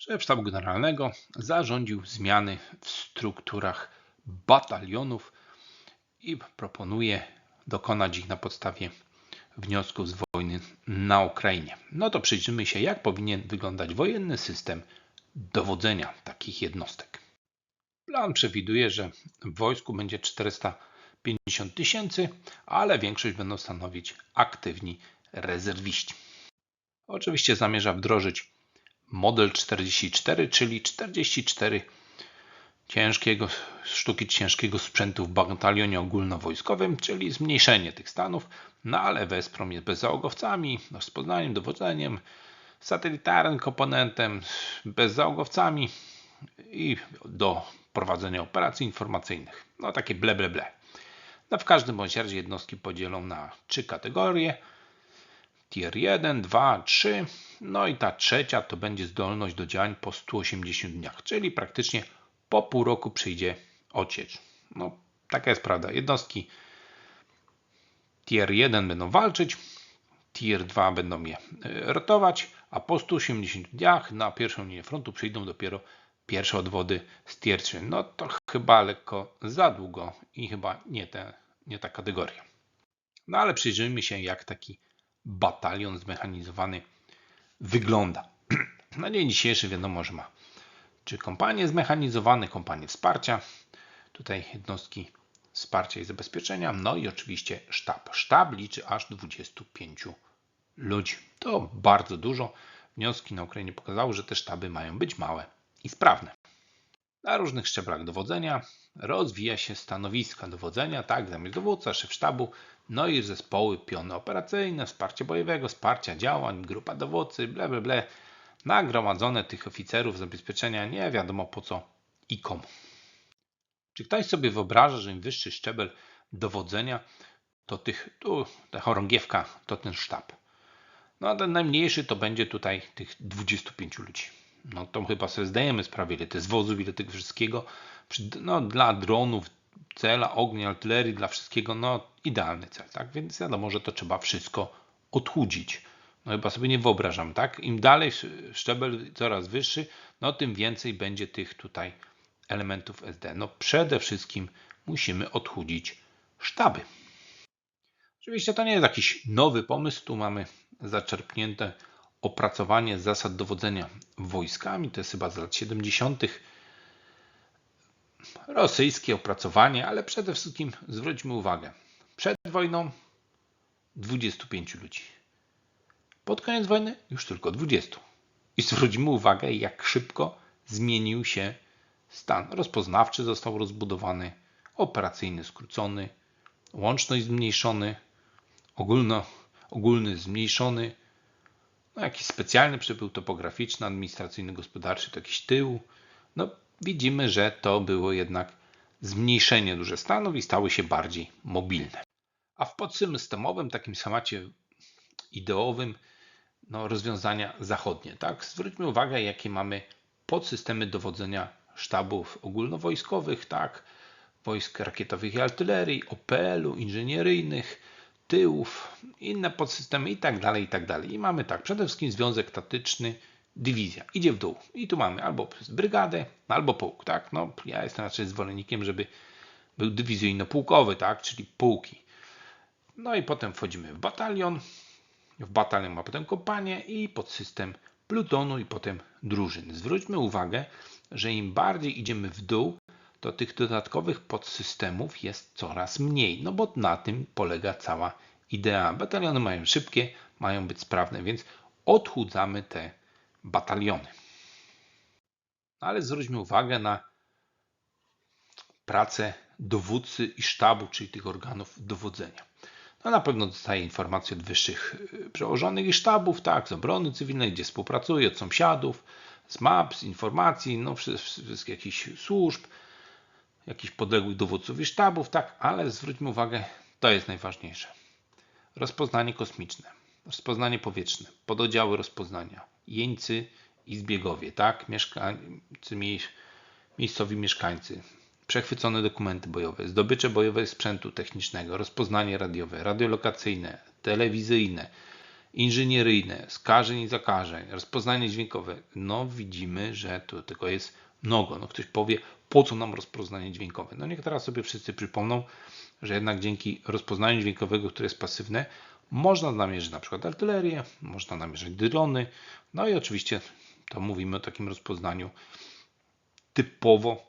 Szef Sztabu Generalnego zarządził zmiany w strukturach batalionów i proponuje dokonać ich na podstawie wniosków z wojny na Ukrainie. No to przyjrzymy się, jak powinien wyglądać wojenny system dowodzenia takich jednostek. Plan przewiduje, że w wojsku będzie 450 tysięcy, ale większość będą stanowić aktywni rezerwiści. Oczywiście zamierza wdrożyć model 44, czyli 44 ciężkiego, sztuki ciężkiego sprzętu w batalionie ogólnowojskowym, czyli zmniejszenie tych stanów, no ale wesprą je bezzałogowcami, rozpoznaniem, dowodzeniem, satelitarnym komponentem, bezzałogowcami i do prowadzenia operacji informacyjnych. No takie ble, ble, ble. No w każdym bądź razie jednostki podzielą na trzy kategorie. Tier 1, 2, 3. No i ta trzecia to będzie zdolność do działań po 180 dniach, czyli praktycznie po pół roku przyjdzie ociecz. No, taka jest prawda. Jednostki tier 1 będą walczyć, tier 2 będą je e, rotować, a po 180 dniach na pierwszą linię frontu przyjdą dopiero pierwsze odwody z tier 3. No to chyba lekko za długo i chyba nie, te, nie ta kategoria. No ale przyjrzyjmy się, jak taki batalion zmechanizowany wygląda. Na dzień dzisiejszy wiadomo, że ma czy kompanie zmechanizowane, kompanie wsparcia, tutaj jednostki wsparcia i zabezpieczenia, no i oczywiście sztab. Sztab liczy aż 25 ludzi. To bardzo dużo. Wnioski na Ukrainie pokazały, że te sztaby mają być małe i sprawne. Na różnych szczeblach dowodzenia rozwija się stanowiska dowodzenia, tak, zamiast dowódca, szef sztabu, no i zespoły, piony operacyjne, wsparcie bojowego, wsparcia działań, grupa dowódcy, ble, ble, ble. Nagromadzone tych oficerów zabezpieczenia nie wiadomo po co i komu. Czy ktoś sobie wyobraża, że im wyższy szczebel dowodzenia, to tych, tu ta chorągiewka to ten sztab. No a ten najmniejszy to będzie tutaj tych 25 ludzi. No to chyba sobie zdajemy sprawę, ile to jest wozów, ile tego wszystkiego. No dla dronów, cela, ognia, artylerii, dla wszystkiego, no idealny cel, tak? Więc wiadomo, że to trzeba wszystko odchudzić. No chyba sobie nie wyobrażam, tak? Im dalej szczebel coraz wyższy, no tym więcej będzie tych tutaj elementów SD. No przede wszystkim musimy odchudzić sztaby. Oczywiście to nie jest jakiś nowy pomysł, tu mamy zaczerpnięte opracowanie zasad dowodzenia wojskami, to jest chyba z lat 70. Rosyjskie opracowanie, ale przede wszystkim zwróćmy uwagę, przed wojną 25 ludzi. Pod koniec wojny już tylko 20. I zwróćmy uwagę, jak szybko zmienił się stan. Rozpoznawczy został rozbudowany, operacyjny skrócony, łączność zmniejszony, ogólno, ogólny zmniejszony, no jakiś specjalny przypływ topograficzny, administracyjny, gospodarczy, to jakiś tył. No widzimy, że to było jednak zmniejszenie duże stanów i stały się bardziej mobilne. A w podsystemowym takim schemacie ideowym no, rozwiązania zachodnie. Tak? Zwróćmy uwagę, jakie mamy podsystemy dowodzenia sztabów ogólnowojskowych, tak? wojsk rakietowych i artylerii, OPL-u, inżynieryjnych, tyłów, inne podsystemy i tak dalej, i tak dalej. I mamy tak, przede wszystkim związek tatyczny, dywizja, idzie w dół. I tu mamy albo brygadę, albo pułk, tak? No, ja jestem raczej zwolennikiem, żeby był dywizyjno-pułkowy, tak? Czyli pułki. No i potem wchodzimy w batalion, w batalion ma potem kompanię i podsystem plutonu i potem drużyny. Zwróćmy uwagę, że im bardziej idziemy w dół, to tych dodatkowych podsystemów jest coraz mniej, no bo na tym polega cała idea. Bataliony mają szybkie, mają być sprawne, więc odchudzamy te bataliony. Ale zwróćmy uwagę na pracę dowódcy i sztabu, czyli tych organów dowodzenia. No na pewno dostaje informacje od wyższych y, przełożonych i sztabów, tak, z obrony cywilnej, gdzie współpracuje, od sąsiadów, z map, z informacji, no wszystkich jakichś służb, jakichś podległych dowódców i sztabów, tak, ale zwróćmy uwagę, to jest najważniejsze. Rozpoznanie kosmiczne, rozpoznanie powietrzne, pododdziały rozpoznania, jeńcy i zbiegowie, tak, mieszkańcy, miejscowi mieszkańcy, przechwycone dokumenty bojowe, zdobycze bojowe sprzętu technicznego, rozpoznanie radiowe, radiolokacyjne, telewizyjne, inżynieryjne, skażeń i zakażeń, rozpoznanie dźwiękowe, no widzimy, że to tylko jest No ktoś powie, po co nam rozpoznanie dźwiękowe? No niech teraz sobie wszyscy przypomną, że jednak dzięki rozpoznaniu dźwiękowego, które jest pasywne, można namierzyć na przykład artylerię, można namierzyć drony, no i oczywiście to mówimy o takim rozpoznaniu typowo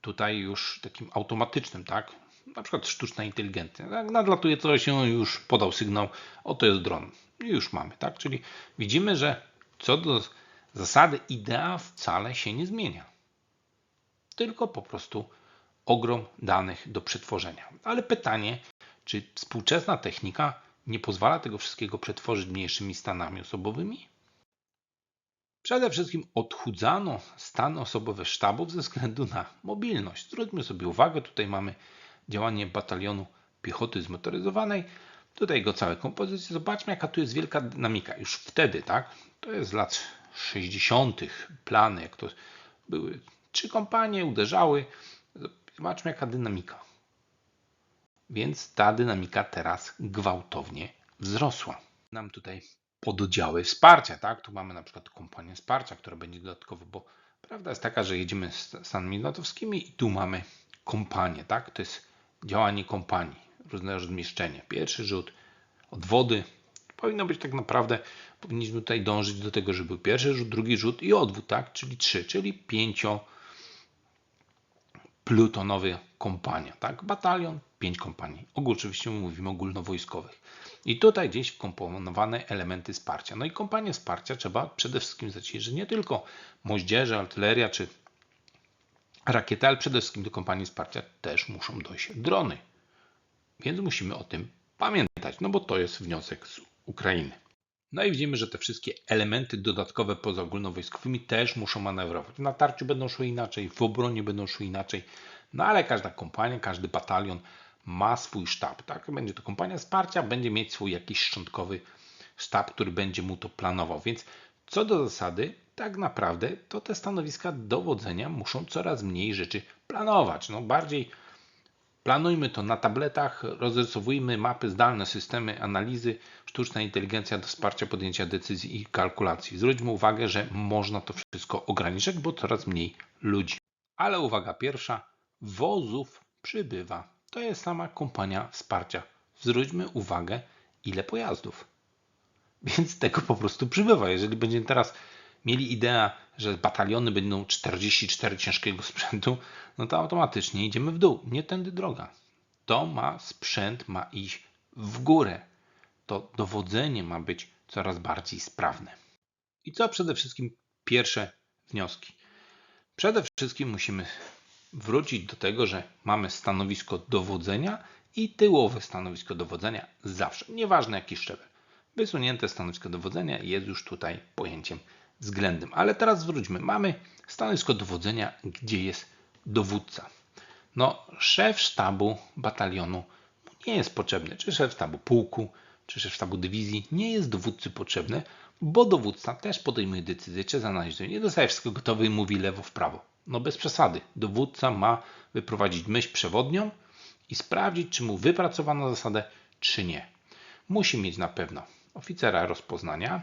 tutaj już takim automatycznym, tak? Na przykład sztuczna inteligencja. Jak nadlatuje coś, się już podał sygnał, oto jest dron. I już mamy, tak? Czyli widzimy, że co do zasady idea wcale się nie zmienia. Tylko po prostu ogrom danych do przetworzenia. Ale pytanie, czy współczesna technika nie pozwala tego wszystkiego przetworzyć mniejszymi stanami osobowymi? Przede wszystkim odchudzano stany osobowe sztabów ze względu na mobilność. Zwróćmy sobie uwagę, tutaj mamy działanie batalionu piechoty zmotoryzowanej. Tutaj jego całe kompozycje. Zobaczmy, jaka tu jest wielka dynamika. Już wtedy, tak? To jest lat 60. plany, jak to były trzy kompanie, uderzały. Zobaczmy, jaka dynamika. Więc ta dynamika teraz gwałtownie wzrosła. Nam tutaj pododdziały wsparcia, tak? Tu mamy na przykład kompanię wsparcia, która będzie dodatkowo, bo prawda jest taka, że jedziemy z Stanami Natowskimi i tu mamy kompanię, tak? To jest działanie kompanii, różne rozmieszczenia. Pierwszy rzut, odwody. Powinno być tak naprawdę, powinniśmy tutaj dążyć do tego, żeby był pierwszy rzut, drugi rzut i odwód, tak? Czyli trzy, czyli pięcio plutonowy kompania, tak? Batalion, pięć kompanii. Ogół oczywiście mówimy ogólnowojskowych. I tutaj gdzieś wkomponowane elementy wsparcia. No i kompanie wsparcia trzeba przede wszystkim zaciszyć, że nie tylko moździerze, artyleria czy rakiety, ale przede wszystkim do kompanii wsparcia też muszą dojść drony. Więc musimy o tym pamiętać, no bo to jest wniosek z Ukrainy. No i widzimy, że te wszystkie elementy dodatkowe poza ogólnowojskowymi też muszą manewrować. W natarciu będą szły inaczej, w obronie będą szły inaczej, no ale każda kompania, każdy batalion ma swój sztab. Tak? Będzie to kompania wsparcia, będzie mieć swój jakiś szczątkowy sztab, który będzie mu to planował. Więc co do zasady, tak naprawdę to te stanowiska dowodzenia muszą coraz mniej rzeczy planować. No bardziej planujmy to na tabletach, rozrysowujmy mapy zdalne, systemy analizy, sztuczna inteligencja do wsparcia podjęcia decyzji i kalkulacji. Zwróćmy uwagę, że można to wszystko ograniczać, bo coraz mniej ludzi. Ale uwaga pierwsza, wozów przybywa. To jest sama kompania wsparcia. Zwróćmy uwagę, ile pojazdów. Więc tego po prostu przybywa. Jeżeli będziemy teraz mieli ideę, że bataliony będą 44 ciężkiego sprzętu, no to automatycznie idziemy w dół. Nie tędy droga. To ma sprzęt, ma iść w górę. To dowodzenie ma być coraz bardziej sprawne. I co przede wszystkim pierwsze wnioski? Przede wszystkim musimy wrócić do tego, że mamy stanowisko dowodzenia i tyłowe stanowisko dowodzenia zawsze, nieważne jaki szczebel. Wysunięte stanowisko dowodzenia jest już tutaj pojęciem względem. Ale teraz zwróćmy, mamy stanowisko dowodzenia, gdzie jest dowódca. No, szef sztabu batalionu nie jest potrzebny, czy szef sztabu pułku, czy szef sztabu dywizji, nie jest dowódcy potrzebny, bo dowódca też podejmuje decyzję, czy zanalizuje. Nie dostaje wszystko gotowe i mówi lewo w prawo. No bez przesady. Dowódca ma wyprowadzić myśl przewodnią i sprawdzić, czy mu wypracowano zasadę, czy nie. Musi mieć na pewno oficera rozpoznania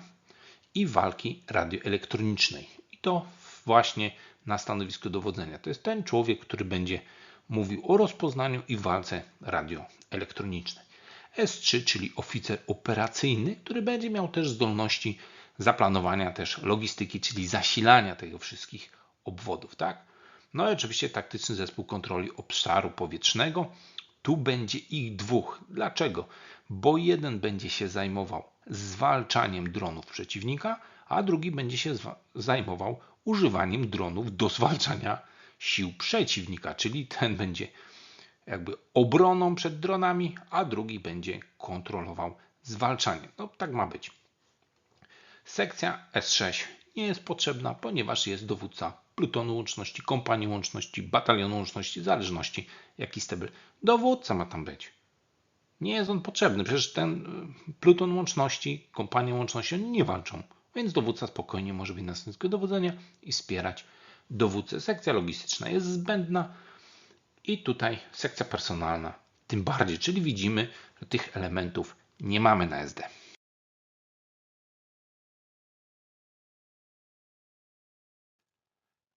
i walki radioelektronicznej. I to właśnie na stanowisku dowodzenia. To jest ten człowiek, który będzie mówił o rozpoznaniu i walce radioelektronicznej. S3, czyli oficer operacyjny, który będzie miał też zdolności zaplanowania też logistyki, czyli zasilania tego wszystkich obwodów. Tak? No i oczywiście taktyczny zespół kontroli obszaru powietrznego. Tu będzie ich dwóch. Dlaczego? Bo jeden będzie się zajmował zwalczaniem dronów przeciwnika, a drugi będzie się zajmował używaniem dronów do zwalczania sił przeciwnika, czyli ten będzie jakby obroną przed dronami, a drugi będzie kontrolował zwalczanie. No tak ma być. Sekcja S6 nie jest potrzebna, ponieważ jest dowódca plutonu łączności, kompanii łączności, batalionu łączności, zależności jaki stebel. Dowódca ma tam być. Nie jest on potrzebny. Przecież ten y, pluton łączności, kompanie łączności, oni nie walczą. Więc dowódca spokojnie może być następnego dowodzenia i wspierać dowódcę. Sekcja logistyczna jest zbędna i tutaj sekcja personalna tym bardziej. Czyli widzimy, że tych elementów nie mamy na SD.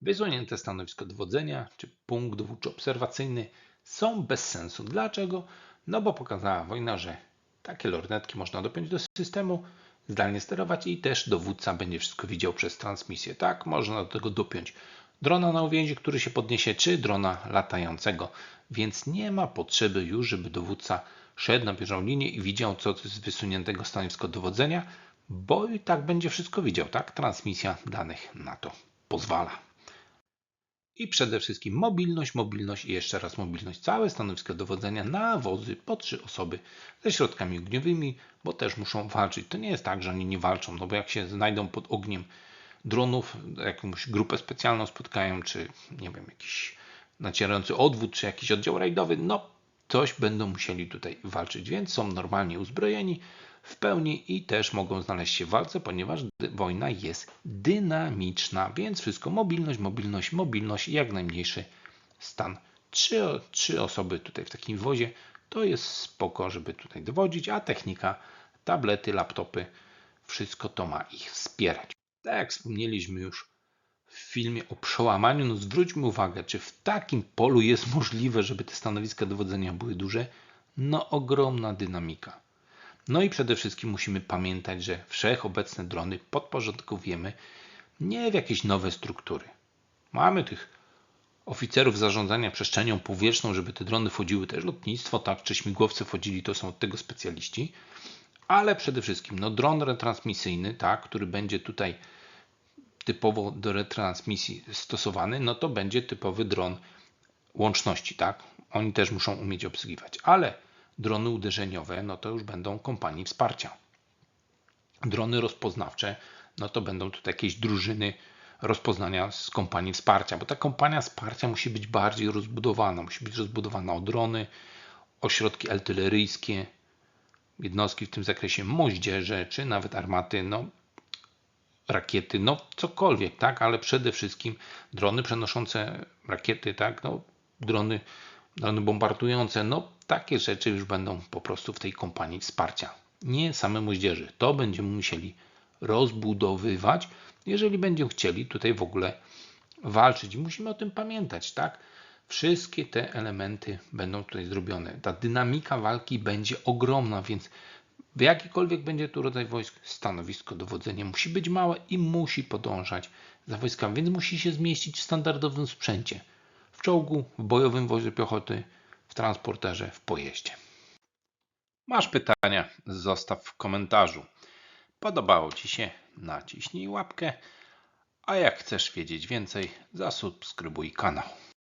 Wysunięte stanowisko dowodzenia czy punkt dowódczy obserwacyjny są bez sensu. Dlaczego? No bo pokazała wojna, że takie lornetki można dopiąć do systemu, zdalnie sterować i też dowódca będzie wszystko widział przez transmisję. Tak, można do tego dopiąć drona na uwięzi, który się podniesie, czy drona latającego. Więc nie ma potrzeby już, żeby dowódca szedł na pierwszą linię i widział, co jest wysuniętego stanowisko dowodzenia, bo i tak będzie wszystko widział, tak? Transmisja danych na to pozwala. I przede wszystkim mobilność, mobilność i jeszcze raz mobilność. Całe stanowisko dowodzenia na wozy po trzy osoby ze środkami ogniowymi, bo też muszą walczyć. To nie jest tak, że oni nie walczą, no bo jak się znajdą pod ogniem dronów, jakąś grupę specjalną spotkają, czy nie wiem, jakiś nacierający odwód, czy jakiś oddział rajdowy, no coś będą musieli tutaj walczyć, więc są normalnie uzbrojeni w pełni i też mogą znaleźć się w walce, ponieważ wojna jest dynamiczna, więc wszystko mobilność, mobilność, mobilność i jak najmniejszy stan. Trzy, trzy osoby tutaj w takim wozie to jest spoko, żeby tutaj dowodzić, a technika, tablety, laptopy, wszystko to ma ich wspierać. Tak jak wspomnieliśmy już w filmie o przełamaniu, no zwróćmy uwagę, czy w takim polu jest możliwe, żeby te stanowiska dowodzenia były duże? No ogromna dynamika. No i przede wszystkim musimy pamiętać, że wszechobecne drony podporządkowujemy nie w jakieś nowe struktury. Mamy tych oficerów zarządzania przestrzenią powietrzną, żeby te drony wchodziły też lotnictwo, tak, czy śmigłowce wchodzili, to są od tego specjaliści, ale przede wszystkim no, dron retransmisyjny, tak, który będzie tutaj typowo do retransmisji stosowany, no to będzie typowy dron łączności, tak? Oni też muszą umieć obsługiwać, ale drony uderzeniowe, no to już będą kompanii wsparcia. Drony rozpoznawcze, no to będą tutaj jakieś drużyny rozpoznania z kompanii wsparcia, bo ta kompania wsparcia musi być bardziej rozbudowana, musi być rozbudowana o drony, ośrodki artyleryjskie, jednostki w tym zakresie moździerze, czy nawet armaty, no rakiety, no cokolwiek, tak, ale przede wszystkim drony przenoszące rakiety, tak, no drony, drony bombardujące, no takie rzeczy już będą po prostu w tej kompanii wsparcia. Nie same moździerzy. To będziemy musieli rozbudowywać, jeżeli będziemy chcieli tutaj w ogóle walczyć. Musimy o tym pamiętać, tak? Wszystkie te elementy będą tutaj zrobione. Ta dynamika walki będzie ogromna, więc jakikolwiek będzie tu rodzaj wojsk, stanowisko dowodzenia musi być małe i musi podążać za wojskami, więc musi się zmieścić w standardowym sprzęcie. W czołgu, w bojowym wozie piechoty, w transporterze, w pojeździe. Masz pytania? Zostaw w komentarzu. Podobało Ci się? Naciśnij łapkę. A jak chcesz wiedzieć więcej, zasubskrybuj kanał.